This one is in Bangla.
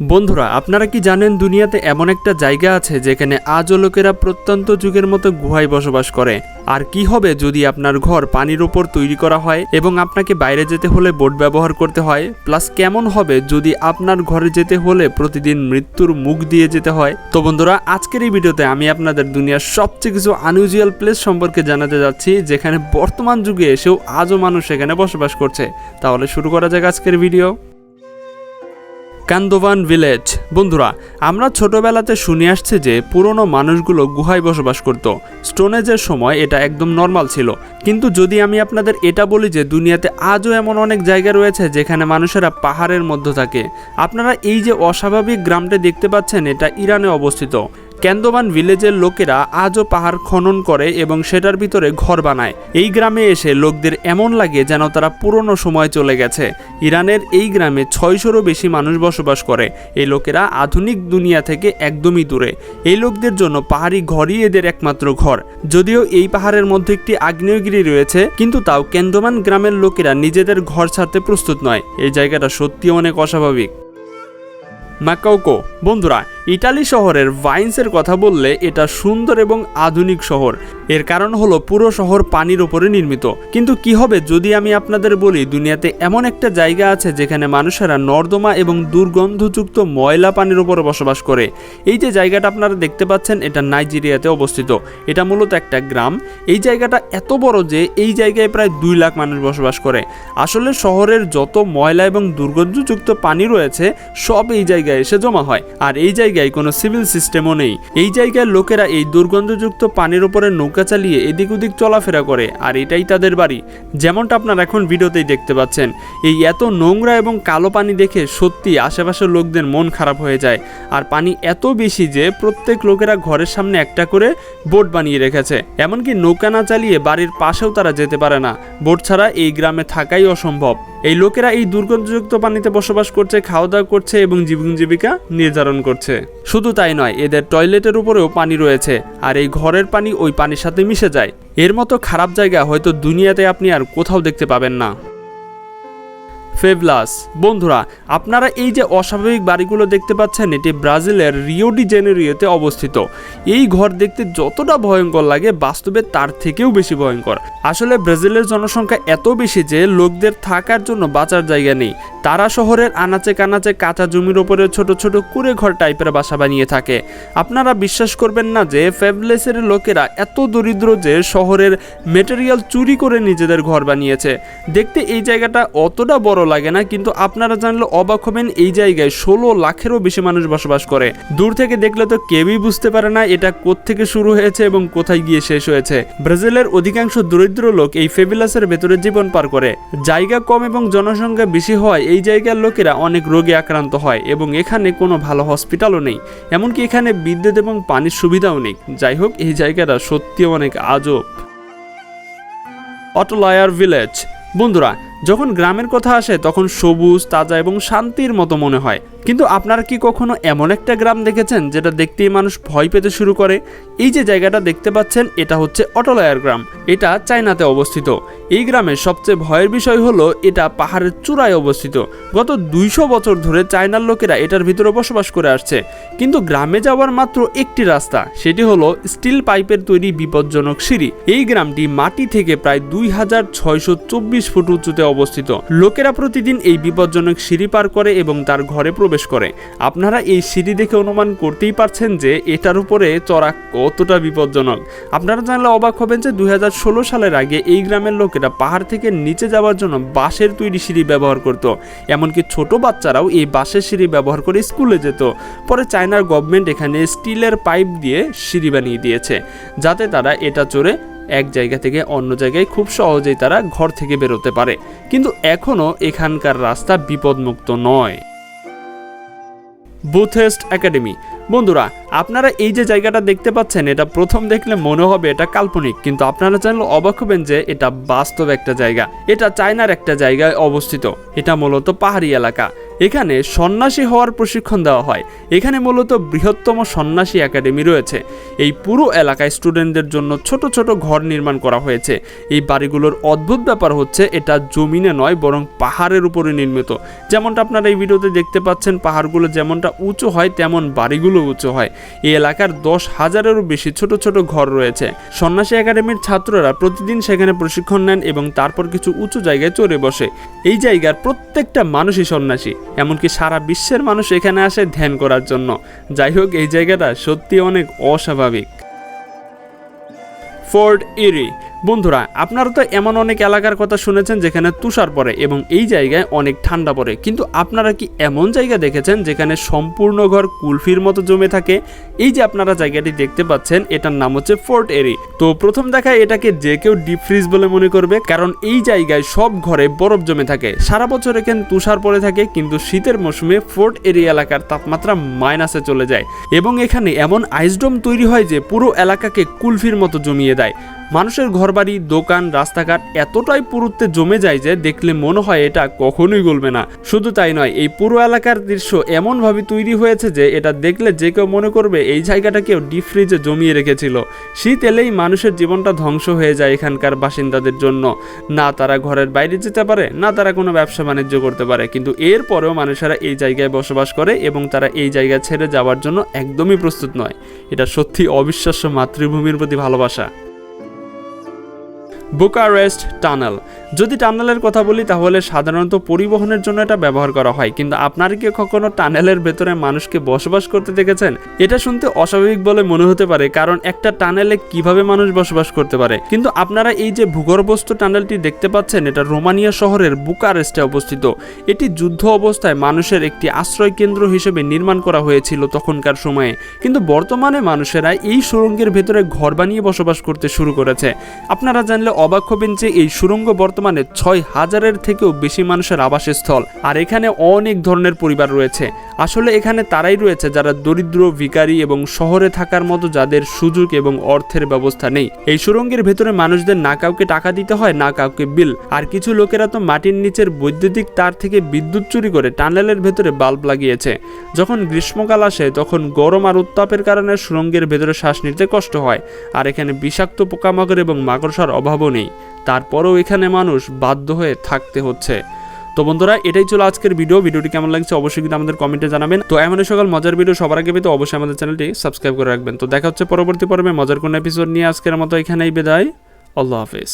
বন্ধুরা, আপনারা কি জানেন দুনিয়াতে এমন একটা জায়গা আছে যেখানে আজও লোকেরা প্রত্যন্ত যুগের মতো গুহায় বসবাস করে? আর কি হবে যদি আপনার ঘর পানির ওপর তৈরি করা হয় এবং আপনাকে বাইরে যেতে হলে বোট ব্যবহার করতে হয়? প্লাস কেমন হবে যদি আপনার ঘরে যেতে হলে প্রতিদিন মৃত্যুর মুখ দিয়ে যেতে হয়? তো বন্ধুরা, আজকের এই ভিডিওতে আমি আপনাদের দুনিয়ার সবচেয়ে কিছু আনইউজুয়াল প্লেস সম্পর্কে জানাতে যাচ্ছি, যেখানে বর্তমান যুগে এসেও আজও মানুষ সেখানে বসবাস করছে। তাহলে শুরু করা যাক আজকের ভিডিও কান্দোভান ভিলেজ। বন্ধুরা, আমরা ছোটবেলাতে শুনে আসছি যে পুরনো মানুষগুলো গুহায় বসবাস করত। স্টোনেজের সময় এটা একদম নর্মাল ছিল। কিন্তু যদি আমি আপনাদের এটা বলি যে দুনিয়াতে আজও এমন অনেক জায়গা রয়েছে যেখানে মানুষেরা পাহাড়ের মধ্যে থাকে, আপনারা এই যে অস্বাভাবিক গ্রামটা দেখতে পাচ্ছেন এটা ইরানে অবস্থিত। ক্যান্দোমান ভিলেজের লোকেরা আজও পাহাড় খনন করে এবং সেটার ভিতরে ঘর বানায়। এই গ্রামে এসে লোকদের এমন লাগে যেন তারা পুরনো সময় চলে গেছে। ইরানের এই গ্রামে ছয়শোরও বেশি মানুষ বসবাস করে। এই লোকেরা আধুনিক দুনিয়া থেকে একদমই দূরে। এই লোকদের জন্য পাহাড়ি ঘরই এদের একমাত্র ঘর। যদিও এই পাহাড়ের মধ্যে একটি আগ্নেয়গিরি রয়েছে, কিন্তু তাও ক্যান্দোমান গ্রামের লোকেরা নিজেদের ঘর ছাড়তে প্রস্তুত নয়। এই জায়গাটা সত্যি অনেক অস্বাভাবিক। ম্যাকাউকো বন্ধুরা ইটালি শহরের ভাইন্সের কথা বললে এটা সুন্দর এবং আধুনিক শহর। এর কারণ হলো পুরো শহর পানির ওপরে নির্মিত। কিন্তু কি হবে যদি আমি আপনাদের বলি, দুনিয়াতে এমন একটা জায়গা আছে যেখানে মানুষেরা নর্দমা এবং দুর্গন্ধযুক্ত ময়লা পানির ওপরে বসবাস করে। এই যে জায়গাটা আপনারা দেখতে পাচ্ছেন, এটা নাইজেরিয়াতে অবস্থিত। এটা মূলত একটা গ্রাম। এই জায়গাটা এত বড় যে এই জায়গায় প্রায় দুই লাখ মানুষ বসবাস করে। আসলে শহরের যত ময়লা এবং দুর্গন্ধযুক্ত পানি রয়েছে, সব এই জায়গায় এসে জমা হয়। আর এই জায়গায় কোনো সিভিল সিস্টেমও নেই। এই জায়গায় লোকেরা এই দুর্গন্ধযুক্ত পানির ওপরে নৌকা চালিয়ে এদিক ওদিক চলাফেরা করে, আর এটাই তাদের বাড়ি। যেমনটা আপনারা এখন ভিডিওতেই দেখতে পাচ্ছেন, এই এত নোংরা এবং কালো পানি দেখে সত্যি আশেপাশের লোকদের মন খারাপ হয়ে যায়। আর পানি এত বেশি যে প্রত্যেক লোকেরা ঘরের সামনে একটা করে বোট বানিয়ে রেখেছে। এমনকি নৌকা না চালিয়ে বাড়ির পাশেও তারা যেতে পারে না। বোট ছাড়া এই গ্রামে থাকাই অসম্ভব। এই লোকেরা এই দুর্গন্ধযুক্ত পানিতে বসবাস করছে খাওয়া দাওয়া করছে এবং জীবন জীবিকা নির্ধারণ করছে। শুধু তাই নয়, এদের টয়লেটের উপরেও পানি রয়েছে, আর এই ঘরের পানি ওই পানির সাথে মিশে যায়। এর মতো খারাপ জায়গা হয়তো দুনিয়াতে আপনি আর কোথাও দেখতে পাবেন না। ফেভলাস। বন্ধুরা, আপনারা এই যে অস্বাভাবিক বাড়িগুলো দেখতে পাচ্ছেন, এটি ব্রাজিলের রিওডি জেনেরিওতে অবস্থিত। এই ঘর দেখতে যতটা ভয়ঙ্কর লাগে, বাস্তবে তার থেকেও বেশি ভয়ঙ্কর। আসলে ব্রাজিলের জনসংখ্যা এত বেশি যে লোকদের থাকার জন্য বাঁচার জায়গা নেই। তারা শহরের আনাচে কানাচে কাঁচা জমির ওপরে ছোট ছোট কুড়ে ঘর টাইপের বাসা বানিয়ে থাকে। আপনারা বিশ্বাস করবেন না যে ফেভলেসের লোকেরা এত দরিদ্র যে শহরের মেটেরিয়াল চুরি করে নিজেদের ঘর বানিয়েছে। দেখতে এই জায়গাটা অতটা বড় লাগে না, কিন্তু আপনারা জানলে অবাক হবেন, এই জায়গায় ষোলো লাখেরও বেশি মানুষ বসবাস করে। দূর থেকে দেখলে তো কেউই বুঝতে পারে না এটা কোত্থেকে শুরু হয়েছে এবং কোথায় গিয়ে শেষ হয়েছে। ব্রাজিলের অধিকাংশ দরিদ্র লোক এই ফেবিলাসের ভেতরে জীবন পার করে। জায়গা কম এবং জনসংখ্যা বেশি হওয়ায় এই জায়গার লোকেরা অনেক রোগে আক্রান্ত হয় এবং এখানে কোনো ভালো হসপিটালও নেই। এমনকি এখানে বিদ্যুৎ এবং পানির সুবিধাও নেই। যাই হোক, এই জায়গাটা সত্যি অনেক আজব। অটোলয়ার ভিলেজ। বন্ধুরা যখন গ্রামের কথা আসে তখন সবুজ তাজা এবং শান্তির মতো মনে হয়। কিন্তু আপনারা কি কখনো এমন একটা গ্রাম দেখেছেন যেটা দেখতেই মানুষ ভয় পেতে শুরু করে? এই যে জায়গাটা দেখতে পাচ্ছেন, এটা হচ্ছে অটোলয়ার গ্রাম। এটা চায়নাতে অবস্থিত। এই গ্রামের সবচেয়ে ভয়ের বিষয় হলো, এটা পাহাড়ের চূড়ায় অবস্থিত। গত দুইশো বছর ধরে চায়নার লোকেরা এটার ভিতরে বসবাস করে আসছে। কিন্তু গ্রামে যাওয়ার মাত্র একটি রাস্তা, সেটি হলো স্টিল পাইপের তৈরি বিপজ্জনক সিঁড়ি। এই গ্রামটি মাটি থেকে প্রায় দুই হাজার ছয়শো চব্বিশ ফুট উঁচুতে অবস্থিত। লোকেরা প্রতিদিন এই বিপজ্জনক সিঁড়ি পার করে এবং তার ঘরে প্রবেশ করে। আপনারা এই সিঁড়ি দেখে অনুমান করতেই পারছেন যে এটার উপরে চড়া কতটা বিপজ্জনক। আপনারা জানলে অবাক হবেন যে দুই সালের আগে এই গ্রামের লোকেরা পাহাড় থেকে নিচে যাওয়ার জন্য বাঁশের তৈরি সিঁড়ি ব্যবহার করত। এমনকি ছোট বাচ্চারাও এই বাঁশের সিঁড়ি ব্যবহার করে স্কুলে যেত। পরে চায়নার গভর্নমেন্ট এখানে স্টিলের পাইপ দিয়ে সিঁড়ি বানিয়ে দিয়েছে, যাতে তারা এটা চড়ে এক জায়গা থেকে অন্য জায়গায় খুব সহজেই তারা ঘর থেকে বেরোতে পারে। কিন্তু এখনও এখানকার রাস্তা বিপদমুক্ত নয়। বুথেস্ট একাডেমি। বন্ধুরা আপনারা এই যে জায়গাটা দেখতে পাচ্ছেন, এটা প্রথম দেখলে মনে হবে এটা কাল্পনিক, কিন্তু আপনারা জানলে অবাক হবেন যে এটা বাস্তব একটা জায়গা। এটা চায়নার একটা জায়গায় অবস্থিত। এটা মূলত পাহাড়ি এলাকা। এখানে সন্ন্যাসী হওয়ার প্রশিক্ষণ দেওয়া হয়। এখানে মূলত বৃহত্তম সন্ন্যাসী একাডেমি রয়েছে। এই পুরো এলাকায় স্টুডেন্টদের জন্য ছোট ছোট ঘর নির্মাণ করা হয়েছে। এই বাড়িগুলোর অদ্ভুত ব্যাপার হচ্ছে, এটা জমিনে নয়, বরং পাহাড়ের উপরে নির্মিত। যেমনটা আপনারা এই ভিডিওতে দেখতে পাচ্ছেন, পাহাড়গুলো যেমনটা উঁচু হয়, তেমন বাড়িগুলো উঁচু হয়। এই এলাকার দশ হাজারেরও বেশি ছোট ছোট ঘর রয়েছে। সন্ন্যাসী একাডেমির ছাত্ররা প্রতিদিন সেখানে প্রশিক্ষণ নেন এবং তারপর কিছু উঁচু জায়গায় চড়ে বসে। এই জায়গার প্রত্যেকটা মানুষই সন্ন্যাসী, এমনকি সারা বিশ্বের মানুষ এখানে আসে ধ্যান করার জন্য। যাই হোক, এই জায়গাটা সত্যি অনেক অস্বাভাবিক। ফোর্ট ইরি বন্ধুরা, আপনারা তো এমন অনেক এলাকার কথা শুনেছেন যেখানে তুষার পড়ে এবং এই জায়গায় অনেক ঠান্ডা পড়ে। কিন্তু আপনারা কি এমন জায়গা দেখেছেন যেখানে সম্পূর্ণ ঘর কুলফির মতো জমে থাকে? এই যে আপনারা জায়গাটি দেখতে পাচ্ছেন, এটার নাম হচ্ছে ফোর্ট এরি। তো প্রথম দেখায় এটাকে যে কেউ ডিপ ফ্রিজ বলে মনে করবে, কারণ এই জায়গায় সব ঘরে বরফ জমে থাকে। সারা বছর এখানে তুষার পড়ে থাকে, কিন্তু শীতের মৌসুমে ফোর্ট এরি এলাকার তাপমাত্রা মাইনাসে চলে যায়। এবং এখানে এমন আইসডোম তৈরি হয় যে পুরো এলাকাকে কুলফির মতো জমিয়ে দেয়। মানুষের ঘরবাড়ি, দোকান, রাস্তাঘাট এতটাই পুরুত্বে জমে যায় যে দেখলে মনে হয় এটা কখনোই গলবে না। শুধু তাই নয়, এই পুরো এলাকার দৃশ্য এমনভাবে তৈরি হয়েছে যে এটা দেখলে যে কেউ মনে করবে এই জায়গাটাকেও ডিপ ফ্রিজে জমিয়ে রেখেছিল। শীত এলেই মানুষের জীবনটা ধ্বংস হয়ে যায় এখানকার বাসিন্দাদের জন্য। না তারা ঘরের বাইরে যেতে পারে, না তারা কোনো ব্যবসা বাণিজ্য করতে পারে। কিন্তু এরপরেও মানুষেরা এই জায়গায় বসবাস করে এবং তারা এই জায়গা ছেড়ে যাওয়ার জন্য একদমই প্রস্তুত নয়। এটা সত্যি অবিশ্বাস্য মাতৃভূমির প্রতি ভালোবাসা। বুকারেস্ট টানেল যদি টানেলের কথা বলি, তাহলে সাধারণত পরিবহনের জন্য এটা ব্যবহার করা হয়। কিন্তু আপনারা কি কখনো টানেলের ভেতরে মানুষকে বসবাস করতে দেখেছেন? এটা শুনতে অস্বাভাবিক বলে মনে হতে পারে, কারণ একটা টানেলে কীভাবে মানুষ বসবাস করতে পারে? কিন্তু আপনারা এই যে ভূগর্ভস্থ টানেলটি দেখতে পাচ্ছেন, এটা রোমানিয়া শহরের বুকারেস্টে অবস্থিত। এটি যুদ্ধ অবস্থায় মানুষের একটি আশ্রয় কেন্দ্র হিসেবে নির্মাণ করা হয়েছিল তখনকার সময়ে। কিন্তু বর্তমানে মানুষেরা এই সুড়ঙ্গের ভেতরে ঘর বানিয়ে বসবাস করতে শুরু করেছে। আপনারা জানলে অবাক হবেন যে এই সুড়ঙ্গ বর্তমানে ছয় হাজারের থেকেও বেশি মানুষের আবাসস্থল। আর এখানে অনেক ধরনের পরিবার রয়েছে। আসলে এখানে তারাই রয়েছে যারা দরিদ্র ভিকারি এবং শহরে থাকার মতো যাদের সুযোগ এবং অর্থের ব্যবস্থা নেই। এই সুড়ঙ্গের ভেতরে মানুষদের না কাউকে টাকা দিতে হয়, না কাউকে বিল। আর কিছু লোকেরা তো মাটির নিচের বৈদ্যুতিক তার থেকে বিদ্যুৎ চুরি করে টানেলের ভেতরে বাল্ব লাগিয়েছে। যখন গ্রীষ্মকাল আসে, তখন গরম আর উত্তাপের কারণে সুড়ঙ্গের ভেতরে শ্বাস নিতে কষ্ট হয়। আর এখানে বিষাক্ত পোকামাকড় এবং মাকড়সার অভাবও নেই। তারপরেও এখানে মানুষ বাধ্য হয়ে থাকতে হচ্ছে। তো বন্ধুরা, এটাই ছিল আজকের ভিডিও ভিডিওটি কেমন লাগছে অবশ্যই কিন্তু আমাদের কমেন্টে জানাবেন। তো এমন সকল মজার ভিডিও সবার আগে পেতে অবশ্যই আমাদের চ্যানেলটি সাবস্ক্রাইব করে রাখবেন। তো দেখা হচ্ছে পরবর্তী পর্বে মজার কোন এপিসোড নিয়ে আজকের মতো এখানেই বিদায়। আল্লাহ হাফিজ।